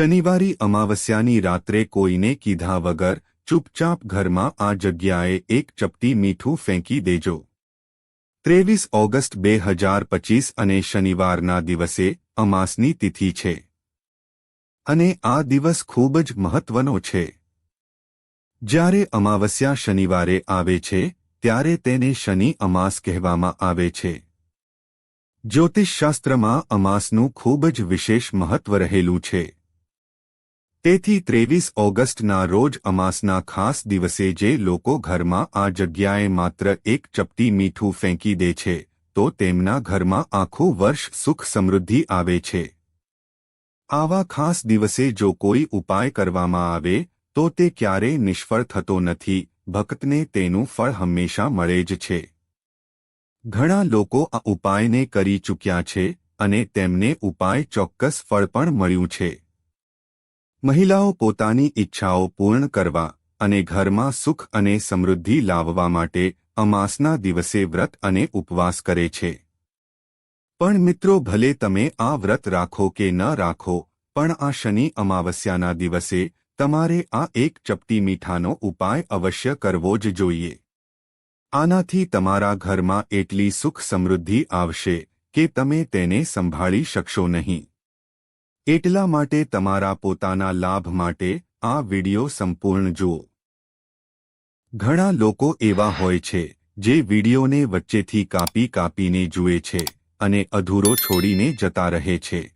શનિવારી અમાવસ્યાની રાત્રે કોઈને કીધા વગર ચૂપચાપ ઘરમાં આ જગ્યાએ એક ચપટી મીઠું ફેંકી દેજો. ત્રેવીસ ઓગસ્ટ બે હજાર પચીસ અને શનિવારના દિવસે અમાસની તિથિ છે. અને આ દિવસ ખૂબ જ મહત્વનો છે. જ્યારે અમાવસ્યા શનિવારે આવે છે, ત્યારે તેને શનિ અમાસ કહેવામાં આવે છે. જ્યોતિષશાસ્ત્રમાં અમાસનું ખૂબ જ વિશેષ મહત્વ રહેલું છે. તેથી ત્રેવીસ ઓગસ્ટના રોજ અમાસના ખાસ દિવસે જે લોકો ઘરમાં આ જગ્યાએ માત્ર એક ચપટી મીઠું ફેંકી દે છે, તો તેમના ઘરમાં આખું વર્ષ સુખ સમૃદ્ધિ આવે છે. આવા ખાસ દિવસે જો કોઈ ઉપાય કરવામાં આવે, તો તે ક્યારેય નિષ્ફળ થતો નથી, ભક્તને તેનું ફળ હંમેશા મળે જ છે. ઘણા લોકો આ ઉપાયને કરી ચૂક્યા છે, અને તેમને ઉપાય ચોક્કસ ફળ પણ મળ્યું છે. મહિલાઓ પોતાની ઈચ્છાઓ પૂર્ણ કરવા અને ઘરમાં સુખ અને સમૃદ્ધિ લાવવા માટે અમાસના દિવસે વ્રત અને ઉપવાસ કરે છે. પણ મિત્રો, ભલે તમે આ વ્રત રાખો કે ન રાખો, પણ આ શનિ અમાવસ્યાના દિવસે તમારે આ એક ચપટી મીઠાનો ઉપાય અવશ્ય કરવો જ જોઈએ. આનાથી તમારા ઘરમાં એટલી સુખ સમૃદ્ધિ આવશે કે તમે તેને સંભાળી શકશો નહીં. એટલા માટે તમારા પોતાના લાભ માટે આ વિડિયો સંપૂર્ણ જુઓ. ઘણા લોકો એવા હોય છે, જે વિડિયોને વચ્ચેથી કાપી કાપીને જુએ છે અને અધૂરો છોડીને જતા રહે છે.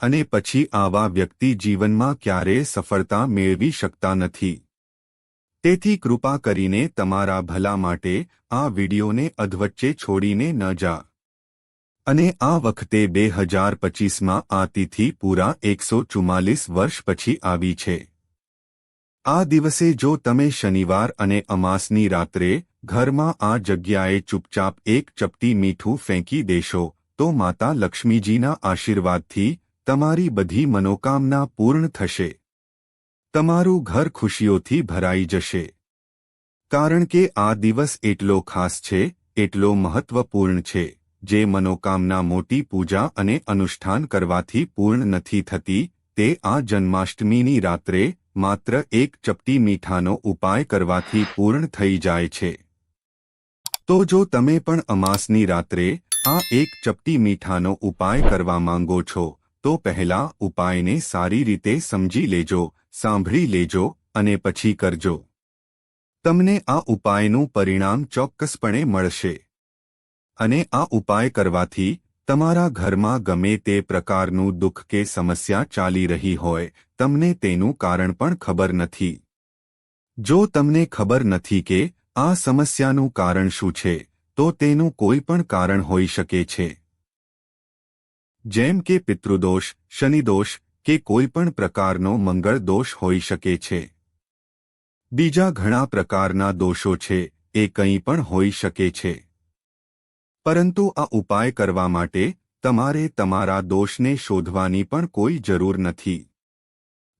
અને પછી આવા વ્યક્તિ જીવનમાં ક્યારેય સફળતા મેળવી શકતા નથી. તેથી કૃપા કરીને તમારા ભલા માટે આ વિડિયોને અધવચ્ચે છોડીને ન જા. અને આ વખતે બે હજાર પચીસમાં આ તિથિ પૂરા એકસો ચુમ્માલીસ વર્ષ પછી આવી છે. આ દિવસે જો તમે શનિવાર અને અમાસની રાત્રે ઘરમાં આ જગ્યાએ ચૂપચાપ એક ચપટી મીઠું ફેંકી દેશો, તો માતા લક્ષ્મીજીના આશીર્વાદથી તમારી બધી મનોકામના પૂર્ણ થશે. તમારું ઘર ખુશીઓથી ભરાઈ જશે. કારણ કે આ દિવસ એટલો ખાસ છે, એટલો મહત્વપૂર્ણ છે. જે મનોકામના મોટી પૂજા અને અનુષ્ઠાન કરવાથી પૂર્ણ નથી થતી, તે આ જન્માષ્ટમીની રાત્રે માત્ર એક ચપટી મીઠાનો ઉપાય કરવાથી પૂર્ણ થઈ જાય છે. તો જો તમે પણ અમાસની રાત્રે આ એક ચપટી મીઠાનો ઉપાય કરવા માંગો છો, તો પહેલા ઉપાયને સારી રીતે સમજી લેજો, સાંભળી લેજો અને પછી કરજો. તમને આ ઉપાયનું પરિણામ ચોક્કસપણે મળશે. અને આ ઉપાય કરવાથી તમારા ઘરમાં ગમે તે પ્રકારનું દુઃખ કે સમસ્યા ચાલી રહી હોય, તમને તેનું કારણ પણ ખબર નથી. જો તમને ખબર નથી કે આ સમસ્યાનું કારણ શું છે, તો તેનું કોઈ પણ કારણ હોઈ શકે છે. જેમ કે પિતૃદોષ, શનિદોષ કે કોઈ પણ પ્રકારનો મંગળ દોષ હોઈ શકે છે. બીજા ઘણા પ્રકારના દોષો છે, એ કંઈ પણ હોઈ શકે છે. પરંતુ આ ઉપાય કરવા માટે તમારે તમારા દોષને શોધવાની પણ કોઈ જરૂર નથી.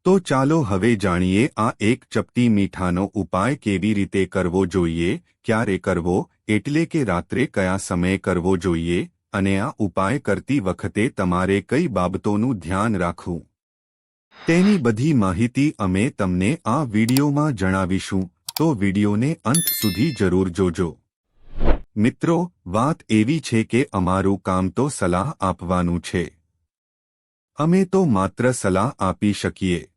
તો ચાલો હવે જાણીએ આ એક ચપટી મીઠાનો ઉપાય કેવી રીતે કરવો જોઈએ, ક્યારે કરવો, એટલે કે રાત્રે કયા સમયે કરવો જોઈએ, અને આ ઉપાય કરતી વખતે તમારે કઈ બાબતોનું ધ્યાન રાખવું. તેની બધી માહિતી અમે તમને આ વિડીયોમાં જણાવીશું, તો વિડીયોને અંત સુધી જરૂર જોજો. મિત્રો, વાત એવી છે કે અમારું કામ તો સલાહ આપવાનું છે. અમે તો માત્ર સલાહ આપી શકીએ.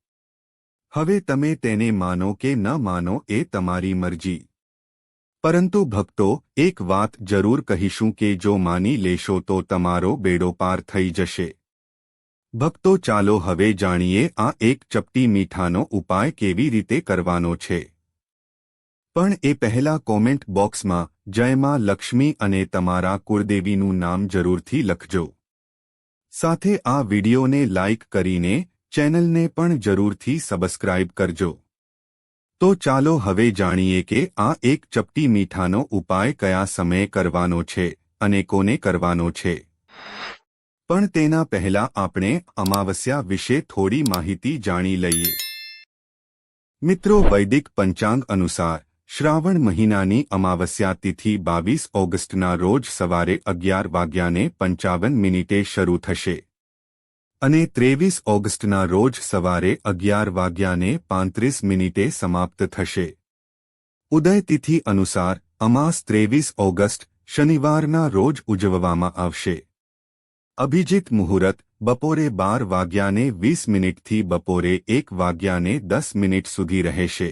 હવે તમે તેને માનો કે ન માનો એ તમારી મરજી. પરંતુ ભક્તો, એક વાત જરૂર કહીશું કે જો માની લેશો તો તમારો બેડો પાર થઈ જશે. ભક્તો, ચાલો હવે જાણીએ આ એક ચપટી મીઠાનો ઉપાય કેવી રીતે કરવાનો છે. પણ એ પહેલા કોમેન્ટ બોક્સમાં જયમાં લક્ષ્મી અને તમારા કુળદેવીનું નામ જરૂરથી લખજો. સાથે આ વિડિયોને લાઇક કરીને ચેનલને પણ જરૂરથી સબસ્ક્રાઇબ કરજો. તો ચાલો હવે જાણીએ કે આ એક ચપટી મીઠાનો ઉપાય કયા સમયે કરવાનો છે અને કોને કરવાનો છે. પણ તેના પહેલા આપણે અમાવસ્યા વિશે થોડી માહિતી જાણી લઈએ. મિત્રો, વૈદિક પંચાંગ અનુસાર શ્રાવણ મહિનાની અમાવસ્યા તિથિ બાવીસ ઓગસ્ટના રોજ સવારે અગિયાર વાગ્યાને પંચાવન મિનિટે શરૂ થશે. અને ત્રેવીસ ઓગસ્ટના રોજ સવારે અગિયાર વાગ્યાને પાંત્રીસ મિનિટે સમાપ્ત થશે. ઉદય તિથિ અનુસાર અમાસ ત્રેવીસ ઓગસ્ટ શનિવારના રોજ ઉજવવામાં આવશે. અભિજીત મુહૂર્ત બપોરે બાર વાગ્યાને વીસ મિનિટથી બપોરે એક વાગ્યાને દસ મિનિટ સુધી રહેશે.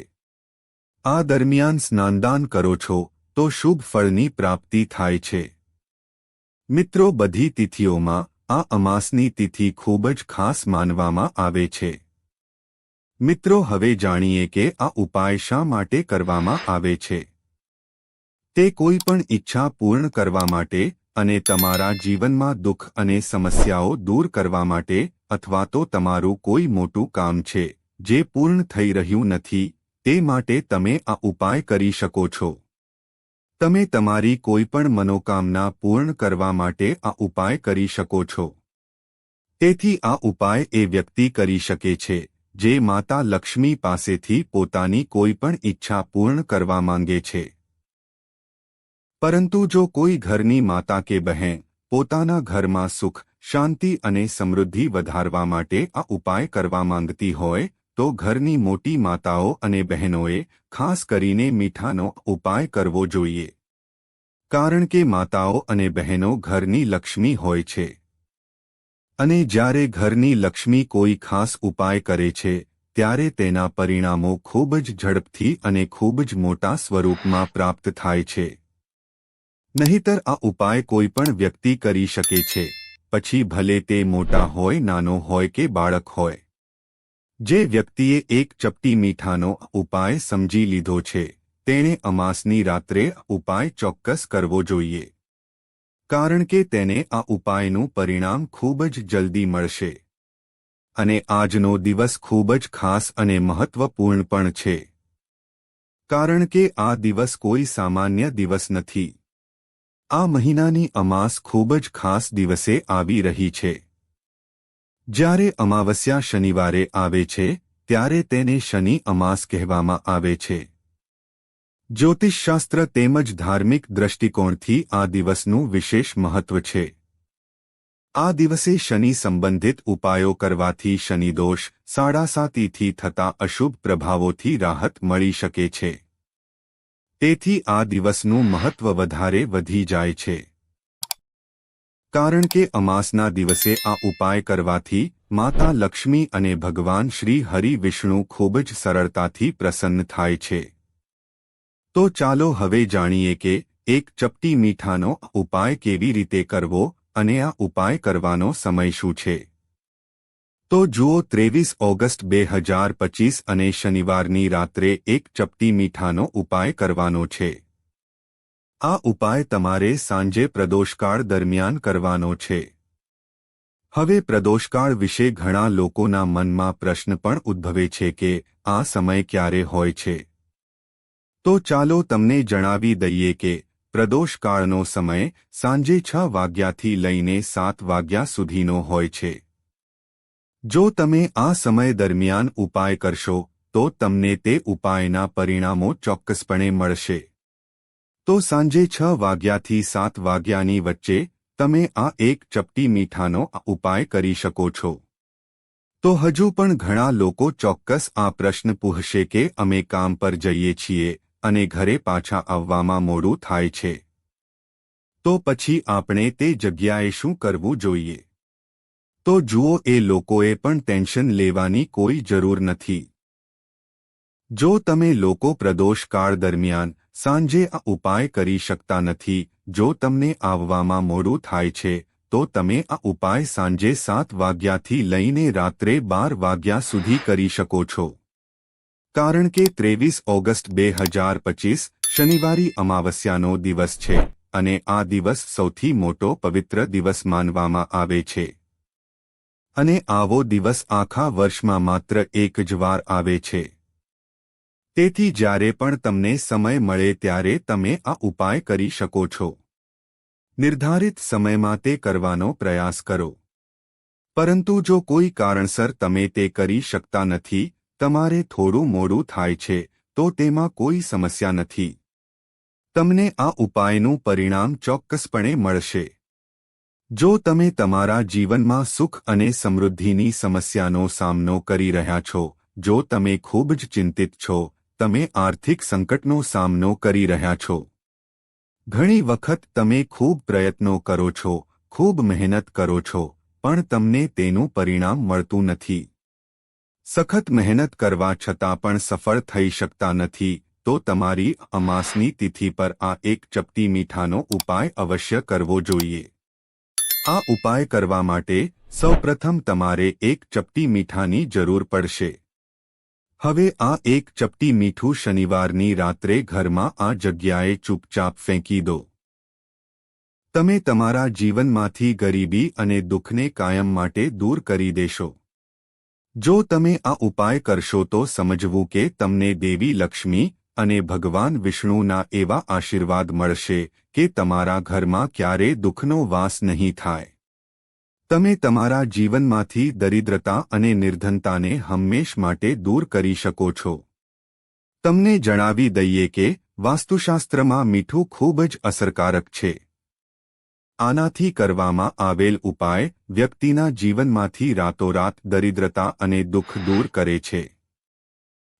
આ દરમિયાન સ્નાનદાન કરો છો, તો શુભ ફળની પ્રાપ્તિ થાય છે. મિત્રો, બધી તિથિઓમાં આ અમાસની તિથિ ખૂબ જ ખાસ માનવામાં આવે છે. મિત્રો, હવે જાણીએ કે આ ઉપાય શા માટે કરવામાં આવે છે. તે કોઈ પણ ઈચ્છા પૂર્ણ કરવા માટે અને તમારા જીવનમાં દુઃખ અને સમસ્યાઓ દૂર કરવા માટે અથવા તો તમારું કોઈ મોટું કામ છે, જે પૂર્ણ થઈ રહ્યું નથી તે માટે તમે આ ઉપાય કરી શકો છો. તમે તમારી કોઈપણ મનોકામના પૂર્ણ કરવા માટે આ ઉપાય કરી શકો છો. તેથી આ ઉપાય એ વ્યક્તિ કરી શકે છે, જે માતા લક્ષ્મી પાસેથી પોતાની કોઈપણ ઈચ્છા પૂર્ણ કરવા માંગે છે. પરંતુ જો કોઈ ઘરની માતા કે બહેન પોતાના ઘરમાં સુખ, શાંતિ અને સમૃદ્ધિ વધારવા માટે આ ઉપાય કરવા માંગતી હોય તો ઘરની મોટી માતાઓ અને બહેનોએ ખાસ કરીને મીઠાનો ઉપાય કરવો જોઈએ. કારણ કે માતાઓ અને બહેનો ઘરની લક્ષ્મી હોય છે. અને જ્યારે ઘરની લક્ષ્મી કોઈ ખાસ ઉપાય કરે છે, ત્યારે તેના પરિણામો ખૂબ જ ઝડપથી અને ખૂબ જ મોટા સ્વરૂપમાં પ્રાપ્ત થાય છે. નહીતર આ ઉપાય કોઈ પણ વ્યક્તિ કરી શકે છે, પછી ભલે તે મોટા હોય, નાનો હોય કે બાળક હોય. જે વ્યક્તિએ એક ચપટી મીઠાનો ઉપાય સમજી લીધો છે, તેણે અમાસની રાત્રે ઉપાય ચોક્કસ કરવો જોઈએ. કારણ કે તેને આ ઉપાયનું પરિણામ ખૂબ જ જલ્દી મળશે. અને આજનો દિવસ ખૂબ જ ખાસ અને મહત્વપૂર્ણ પણ છે. કારણ કે આ દિવસ કોઈ સામાન્ય દિવસ નથી. આ મહિનાની અમાસ ખૂબ જ ખાસ દિવસે આવી રહી છે. જ્યારે અમાવસ્યા શનિવારે આવે છે, ત્યારે તેને શનિ અમાસ કહેવામાં આવે છે. જ્યોતિષશાસ્ત્ર તેમજ ધાર્મિક દ્રષ્ટિકોણથી આ દિવસનું વિશેષ મહત્વ છે. આ દિવસે શનિ સંબંધિત ઉપાયો કરવાથી શનિદોષ સાડાસાતીથી થતા અશુભ પ્રભાવોથી રાહત મળી શકે છે. તેથી આ દિવસનું મહત્વ વધારે વધી જાય છે. કારણ કે અમાસના દિવસે આ ઉપાય કરવાથી માતા લક્ષ્મી અને ભગવાન શ્રી હરિ વિષ્ણુ ખૂબ જ સરળતાથી પ્રસન્ન થાય છે. તો ચાલો હવે જાણીએ કે એક ચપટી મીઠાનો ઉપાય કેવી રીતે કરવો અને આ ઉપાય કરવાનો સમય શું છે. તો જુઓ ત્રેવીસ ઓગસ્ટ બે હજાર પચીસ અને શનિવારની રાત્રે એક ચપટી મીઠાનો ઉપાય કરવાનો છે. આ ઉપાય તમારે સાંજે પ્રદોષકાળ દરમિયાન કરવાનો છે. હવે પ્રદોષકાળ વિશે ઘણા લોકોના મનમાં પ્રશ્ન પણ ઉદ્ભવે છે કે આ સમય ક્યારે હોય છે. તો ચાલો તમને જણાવી દઈએ કે પ્રદોષકાળનો સમય સાંજે છ વાગ્યાથી લઈને સાત વાગ્યા સુધીનો હોય છે. જો તમે આ સમય દરમિયાન ઉપાય કરશો, તો તમને તે ઉપાયના પરિણામો ચોક્કસપણે મળશે. તો સાંજે છ વાગ્યાથી સાત વાગ્યાની વચ્ચે તમે આ એક ચપટી મીઠાનો ઉપાય કરી શકો છો. તો હજુ પણ ઘણા લોકો ચોક્કસ આ પ્રશ્ન પૂછશે કે અમે કામ પર જઈએ છીએ અને ઘરે પાછા આવવામાં મોડું થાય છે. તો પછી આપણે તે જગ્યાએ શું કરવું જોઈએ? તો જુઓ, એ લોકોએ પણ ટેન્શન લેવાની કોઈ જરૂર નથી. જો તમે લોકો પ્રદોષકાળ દરમિયાન સાંજે આ ઉપાય કરી શકતા નથી. જો તમને આવવામાં મોડું થાય છે, તો તમે આ ઉપાય સાંજે સાત વાગ્યાથી લઈને રાત્રે બાર વાગ્યા સુધી કરી શકો છો. કારણ કે ત્રેવીસ ઓગસ્ટ બે હજાર પચીસ શનિવારી અમાવસ્યાનો દિવસ છે અને આ દિવસ સૌથી મોટો પવિત્ર દિવસ માનવામાં આવે છે. અને આવો દિવસ આખા વર્ષમાં માત્ર એક જ વાર આવે છે. તેથી જ્યારે પણ તમને સમય મળે ત્યારે તમે આ ઉપાય કરી શકો છો. નિર્ધારિત સમયમાં તે કરવાનો પ્રયાસ કરો. પરંતુ જો કોઈ કારણસર તમે તે કરી શકતા નથી, તમારે થોડું મોડું થાય છે, તો તેમાં કોઈ સમસ્યા નથી. તમને આ ઉપાયનું પરિણામ ચોક્કસપણે મળશે. જો તમે તમારા જીવનમાં સુખ અને સમૃદ્ધિની સમસ્યાનો સામનો કરી રહ્યા છો, જો તમે ખૂબ જ ચિંતિત છો તમે આર્થિક સંકટનો સામનો કરી રહ્યા છો. ઘણી વખત તમે ખૂબ પ્રયત્નો કરો છો, ખૂબ મહેનત કરો છો, પણ તમને તેનું પરિણામ મળતું નથી. સખત મહેનત કરવા છતાં પણ સફળ થઈ શકતા નથી, તો તમારી અમાસની તિથિ પર આ એક ચપટી મીઠાનો ઉપાય અવશ્ય કરવો જોઈએ. આ ઉપાય કરવા માટે સૌપ્રથમ તમારે એક ચપટી મીઠાની જરૂર પડશે. હવે આ એક ચપટી મીઠું શનિવારની રાત્રે ઘરમાં આ જગ્યાએ ચૂપચાપ ફેંકી દો. તમે તમારા જીવનમાંથી ગરીબી અને દુઃખને કાયમ માટે દૂર કરી દેશો. જો તમે આ ઉપાય કરશો તો સમજવું કે તમને દેવી લક્ષ્મી અને ભગવાન વિષ્ણુના એવા આશીર્વાદ મળશે કે તમારા ઘરમાં ક્યારે દુઃખનો વાસ નહીં થાય. તમે તમારા જીવનમાંથી દરિદ્રતા અને નિર્ધનતાને હંમેશ માટે દૂર કરી શકો છો. તમને જણાવી દઈએ કે, વાસ્તુશાસ્ત્રમાં મીઠું ખૂબ જ અસરકારક છે. આનાથી કરવામાં આવેલ ઉપાય વ્યક્તિના જીવનમાંથી રાતોરાત દરિદ્રતા અને દુઃખ દૂર કરે છે.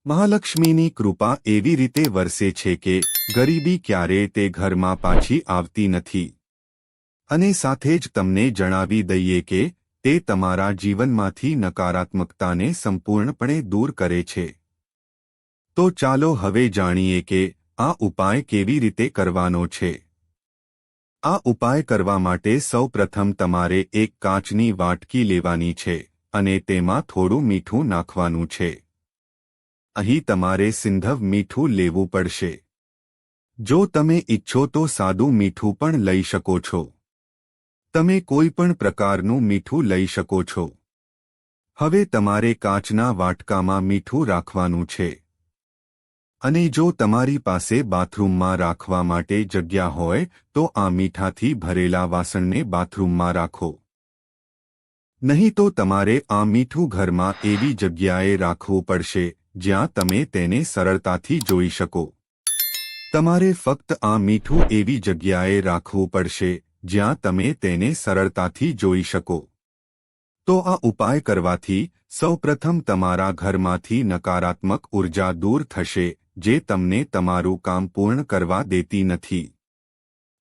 મહાલક્ષ્મીની કૃપા એવી રીતે વરસે છે કે, ગરીબી ક્યારે તે ઘરમાં પાછી આવતી નથી. અને સાથે જ તમને જણાવી દઈએ કે, તે તમારા જીવનમાંથી નકારાત્મકતાને સંપૂર્ણપણે દૂર કરે છે. તો ચાલો હવે જાણીએ કે, આ ઉપાય કેવી રીતે કરવાનો છે. આ ઉપાય કરવા માટે સૌપ્રથમ તમારે એક કાચની વાટકી લેવાની છે, અને તેમાં થોડું મીઠું નાખવાનું છે. અહીં તમારે સિંધવ મીઠું લેવું પડશે. જો તમે ઇચ્છો તો સાદું મીઠું પણ લઈ શકો છો. તમે કોઈ પણ પ્રકારનું મીઠું લઈ શકો છો. હવે તમારે કાચના વાટકામાં મીઠું રાખવાનું છે. અને જો તમારી પાસે બાથરૂમમાં રાખવા માટે જગ્યા હોય, તો આ મીઠાથી ભરેલા વાસણને બાથરૂમમાં રાખો. નહીં તો તમારે આ મીઠું ઘરમાં એવી જગ્યાએ રાખવું પડશે, જ્યાં તમે તેને સરળતાથી જોઈ શકો. તમારે ફક્ત આ મીઠું એવી જગ્યાએ રાખવું પડશે જ્યાં તમે તેને સરળતાથી જોઈ શકો. તો આ ઉપાય કરવાથી સૌપ્રથમ તમારા ઘરમાંથી નકારાત્મક ઊર્જા દૂર થશે, જે તમને તમારું કામ પૂર્ણ કરવા દેતી નથી.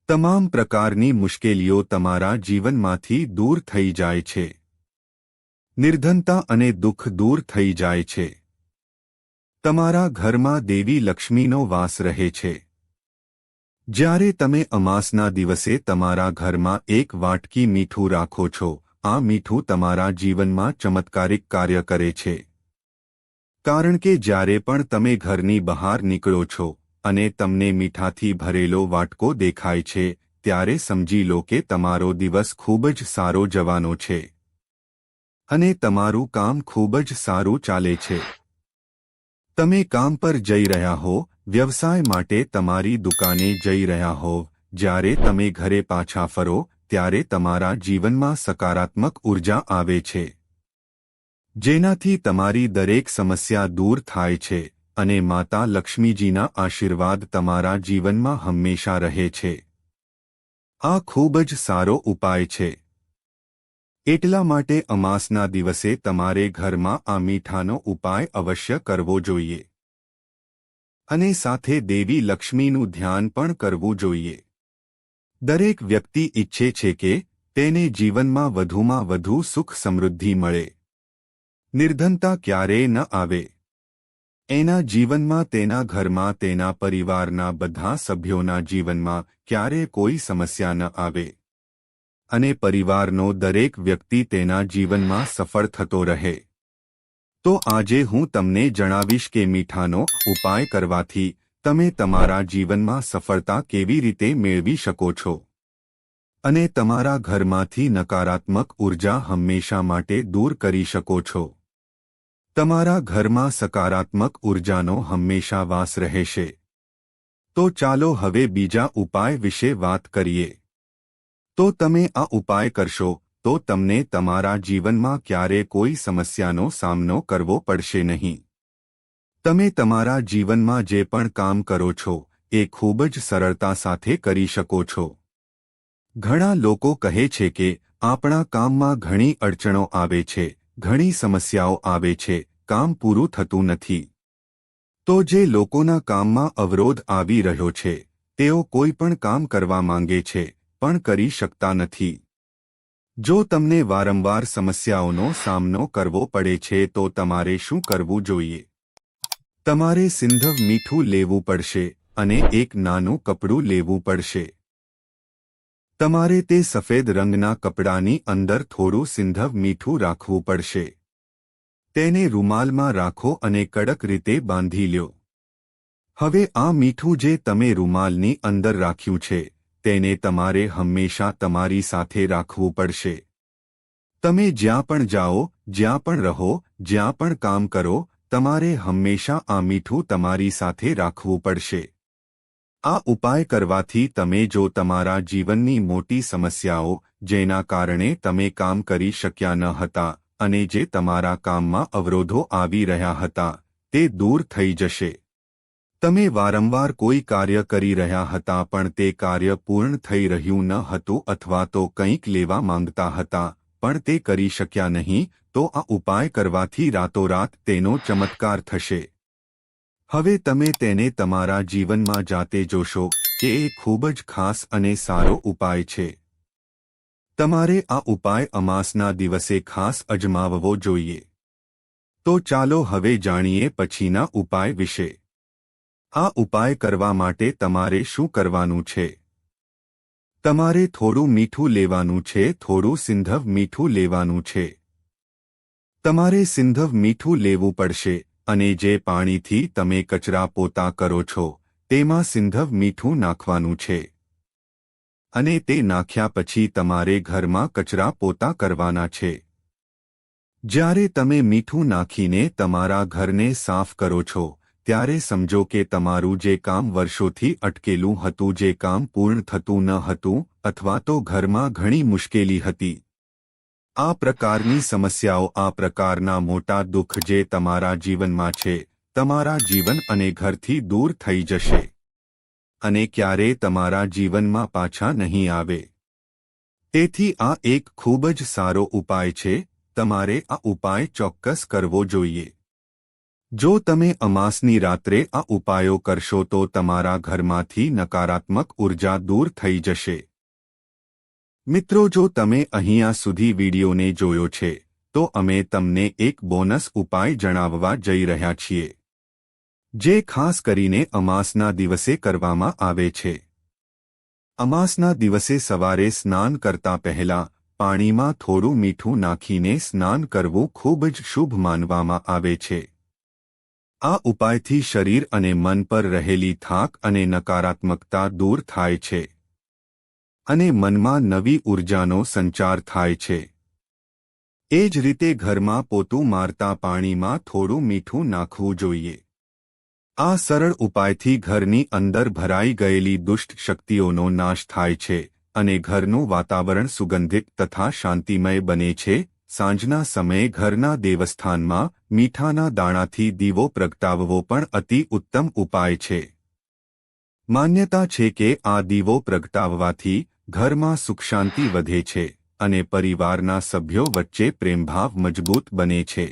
તમામ પ્રકારની મુશ્કેલીઓ તમારા જીવનમાંથી દૂર થઈ જાય છે. નિર્ધનતા અને દુઃખ દૂર થઈ જાય છે. તમારા ઘરમાં દેવી લક્ષ્મીનો વાસ રહે છે. જ્યારે તમે અમાસના દિવસે તમારા ઘરમાં એક વાટકી મીઠું રાખો છો, આ મીઠું તમારા જીવનમાં ચમત્કારિક કાર્ય કરે છે. કારણ કે જ્યારે પણ તમે ઘરની બહાર નીકળો છો અને તમને મીઠાથી ભરેલો વાટકો દેખાય છે, ત્યારે સમજી લો કે તમારો દિવસ ખૂબ જ સારો જવાનો છે. અને તમારું કામ ખૂબ જ સારું ચાલે છે. તમે કામ પર જઈ રહ્યા હો વ્યવસાય માટે તમારી દુકાને જઈ રહ્યા હોવ. જ્યારે તમે ઘરે પાછા ફરો, ત્યારે તમારા જીવનમાં સકારાત્મક ઊર્જા આવે છે. જેનાથી તમારી દરેક સમસ્યા દૂર થાય છે અને માતા લક્ષ્મીજીના આશીર્વાદ તમારા જીવનમાં હંમેશા રહે છે. આ ખૂબ જ સારો ઉપાય છે. એટલા માટે અમાસના દિવસે તમારે ઘરમાં આ મીઠાનો ઉપાય અવશ્ય કરવો જોઈએ. અને સાથે દેવી લક્ષ્મીનું ધ્યાન પણ કરવું જોઈએ. દરેક વ્યક્તિ ઈચ્છે છે કે તેને જીવનમાં વધુમાં વધુ સુખ સમૃદ્ધિ મળે. નિર્ધનતા ક્યારેય ન આવે. એના જીવનમાં, તેના ઘરમાં, તેના પરિવારના બધા સભ્યોના જીવનમાં ક્યારે કોઈ સમસ્યા ન આવે. અને પરિવારનો દરેક વ્યક્તિ તેના જીવનમાં સફળ થતો રહે. તો આજે હું તમને જણાવીશ કે મીઠાનો ઉપાય કરવાથી તમે તમારા જીવનમાં સફળતા કેવી રીતે મેળવી શકો છો. અને તમારા ઘરમાંથી નકારાત્મક ઊર્જા હંમેશા માટે દૂર કરી શકો છો. તમારા ઘરમાં સકારાત્મક ઉર્જાનો હંમેશા વાસ રહેશે. તો ચાલો હવે બીજા ઉપાય વિશે વાત કરીએ. તો તમે આ ઉપાય કરશો તો તમને તમારા જીવનમાં ક્યારે કોઈ સમસ્યાનો સામનો કરવો પડશે નહીં. તમે તમારા જીવનમાં જે પણ કામ કરો છો, એ ખૂબ જ સરળતા સાથે કરી શકો છો. ઘણા લોકો કહે છે કે, આપણા કામમાં ઘણી અડચણો આવે છે, ઘણી સમસ્યાઓ આવે છે, કામ પૂરું થતું નથી. તો જે લોકોના કામમાં અવરોધ આવી રહ્યો છે, તેઓ કોઈ પણ કામ કરવા માંગે છે, પણ કરી શકતા નથી. જો તમને વારંવાર સમસ્યાઓનો સામનો કરવો પડે છે તો તમારે શું કરવું જોઈએ? તમારે સિંધવ મીઠું લેવું પડશે અને એક નાનું કપડું લેવું પડશે. તમારે તે સફેદ રંગના કપડાની અંદર થોડું સિંધવ મીઠું રાખવું પડશે. તેને રૂમાલમાં રાખો અને કડક રીતે બાંધી લ્યો. હવે આ મીઠું જે તમે રૂમાલની અંદર રાખ્યું છે તેને તમારે હંમેશા તમારી સાથે રાખવું પડશે. તમે જ્યાં પણ જાઓ, જ્યાં પણ રહો, જ્યાં પણ કામ કરો, તમારે હંમેશા આ મીઠું તમારી સાથે રાખવું પડશે. આ ઉપાય કરવાથી તમે જો તમારા જીવનની મોટી સમસ્યાઓ, જેના કારણે તમે કામ કરી શક્યા ન હતા, અને જે તમારા કામમાં અવરોધો આવી રહ્યા હતા, તે દૂર થઈ જશે. તમે વારંવાર કોઈ કાર્ય કરી રહ્યા હતા પણ તે કાર્ય પૂર્ણ થઈ રહ્યું ન હતું અથવા તો કંઈક લેવા માંગતા હતા, પણ તે કરી શક્યા નહીં, તો આ ઉપાય કરવાથી રાતોરાત તેનો ચમત્કાર થશે. હવે તમે તેને તમારા જીવનમાં જાતે જોશો કે એ ખૂબ જ ખાસ અને સારો ઉપાય છે. તમારે આ ઉપાય અમાસના દિવસે ખાસ અજમાવવો જોઈએ. તો ચાલો હવે જાણીએ પછીના ઉપાય વિશે. આ ઉપાય કરવા માટે તમારે શું કરવાનું છે? તમારે થોડું મીઠું લેવાનું છે, થોડું સિંધવ મીઠું લેવાનું છે. તમારે સિંધવ મીઠું લેવું પડશે, અને જે પાણીથી તમે કચરા પોતા કરો છો, તેમાં સિંધવ મીઠું નાખવાનું છે. અને તે નાખ્યા પછી તમારે ઘરમાં કચરા પોતા કરવાના છે. જ્યારે તમે મીઠું નાખીને તમારા ઘરને સાફ કરો છો ત્યારે સમજો કે તમારું જે કામ વર્ષોથી અટકેલું હતું, જે કામ પૂર્ણ થતું ન હતું, અથવા તો ઘરમાં ઘણી મુશ્કેલી હતી. આ પ્રકારની સમસ્યાઓ આ પ્રકારના મોટા દુઃખ જે તમારા જીવનમાં છે, તમારા જીવન અને ઘરથી દૂર થઈ જશે. અને ક્યારે તમારા જીવનમાં પાછા નહીં આવે. તેથી આ એક ખૂબ જ સારો ઉપાય છે, તમારે આ ઉપાય ચોક્કસ કરવો જોઈએ. જો તમે અમાસની રાત્રે આ ઉપાયો કરશો તો તમારા ઘરમાંથી નકારાત્મક ઊર્જા દૂર થઈ જશે. મિત્રો, જો તમે અહીંયા સુધી વિડીયોને જોયો છે, તો અમે તમને એક બોનસ ઉપાય જણાવવા જઈ રહ્યા છીએ. જે ખાસ કરીને અમાસના દિવસે કરવામાં આવે છે. અમાસના દિવસે સવારે સ્નાન કરતા પહેલા પાણીમાં થોડું મીઠું નાખીને સ્નાન કરવું ખૂબ જ શુભ માનવામાં આવે છે. આ ઉપાયથી શરીર અને મન પર રહેલી થાક અને નકારાત્મકતા દૂર થાય છે. અને મનમાં નવી ઉર્જાનો સંચાર થાય છે. એ જ રીતે ઘરમાં પોતું મારતા પાણીમાં થોડું મીઠું નાખવું જોઈએ. આ સરળ ઉપાયથી ઘરની અંદર ભરાઈ ગયેલી દુષ્ટ શક્તિઓનો નાશ થાય છે અને ઘરનું વાતાવરણ સુગંધિત તથા શાંતિમય બને છે. સાંજના સમયે ઘરના દેવસ્થાનમાં મીઠાના દાણાથી દીવો પ્રગટાવવો પણ અતિ ઉત્તમ ઉપાય છે. માન્યતા છે કે આ દીવો પ્રગટાવવાથી ઘરમાં સુખશાંતિ વધે છે અને પરિવારના સભ્યો વચ્ચે પ્રેમભાવ મજબૂત બને છે.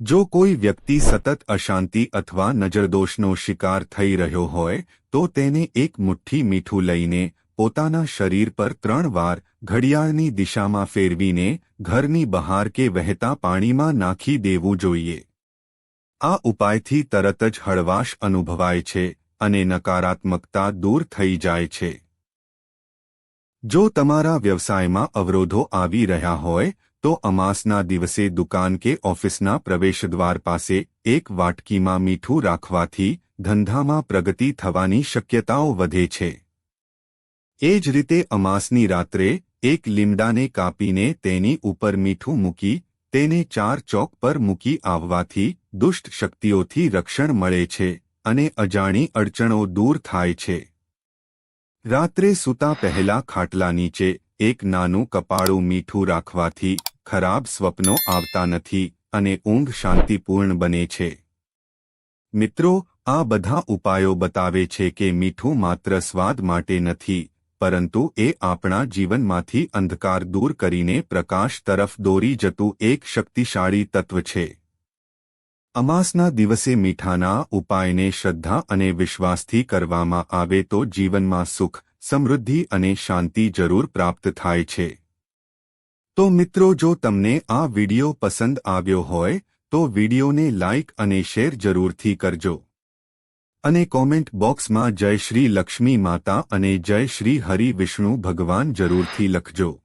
જો કોઈ વ્યક્તિ સતત અશાંતિ અથવા નજરદોષનો શિકાર થઈ રહ્યો હોય, તો તેને એક મુઠ્ઠી મીઠું લઈને પોતાના શરીર પર ત્રણ વાર ઘડિયાળની દિશામાં ફેરવીને ઘરની બહાર કે વહેતા પાણીમાં નાખી દેવું જોઈએ. આ ઉપાયથી તરત જ હળવાશ અનુભવાય છે અને નકારાત્મકતા દૂર થઈ જાય છે. જો તમારા વ્યવસાયમાં અવરોધો આવી રહ્યા હોય, તો અમાસના દિવસે દુકાન કે ઓફિસના પ્રવેશદ્વાર પાસે એક વાટકીમાં મીઠું રાખવાથી ધંધામાં પ્રગતિ થવાની શક્યતાઓ વધે છે. એ જ રીતે અમાસની રાત્રે એક લીમડાને કાપીને તેની ઉપર મીઠું મૂકી, તેને ચાર ચોક પર મૂકી આવવાથી દુષ્ટ શક્તિઓથી રક્ષણ મળે છે અને અજાણી અડચણો દૂર થાય છે. રાત્રે સૂતા પહેલા ખાટલા નીચે એક નાનું કપાળું મીઠું રાખવાથી ખરાબ સ્વપ્નો આવતા નથી અને ઊંઘ શાંતિપૂર્ણ બને છે. મિત્રો, આ બધા ઉપાયો બતાવે છે કે મીઠું માત્ર સ્વાદ માટે નથી પરંતુ એ આપણા જીવનમાંથી અંધકાર દૂર કરીને પ્રકાશ તરફ દોરી જતું એક શક્તિશાળી તત્વ છે. અમાસના દિવસે મીઠાના ઉપાયને શ્રદ્ધા અને વિશ્વાસથી કરવામાં આવે તો જીવનમાં સુખ, સમૃદ્ધિ અને શાંતિ જરૂર પ્રાપ્ત થાય છે. તો મિત્રો, જો તમને આ વિડિયો પસંદ આવ્યો હોય, તો વિડિયોને લાઇક અને શેર જરૂરથી કરજો. અને કોમેન્ટ બોક્સમાં જય શ્રી લક્ષ્મી માતા અને જય શ્રી હરિ વિષ્ણુ ભગવાન જરૂરથી લખજો.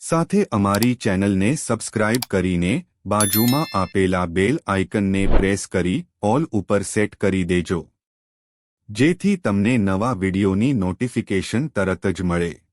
સાથે અમારી ચેનલને સબસ્ક્રાઇબ કરીને બાજુમાં આપેલા બેલ આઇકનને પ્રેસ કરી ઓલ ઉપર સેટ કરી દેજો. જેથી તમને નવા વિડિયોની નોટિફિકેશન તરત જ મળે.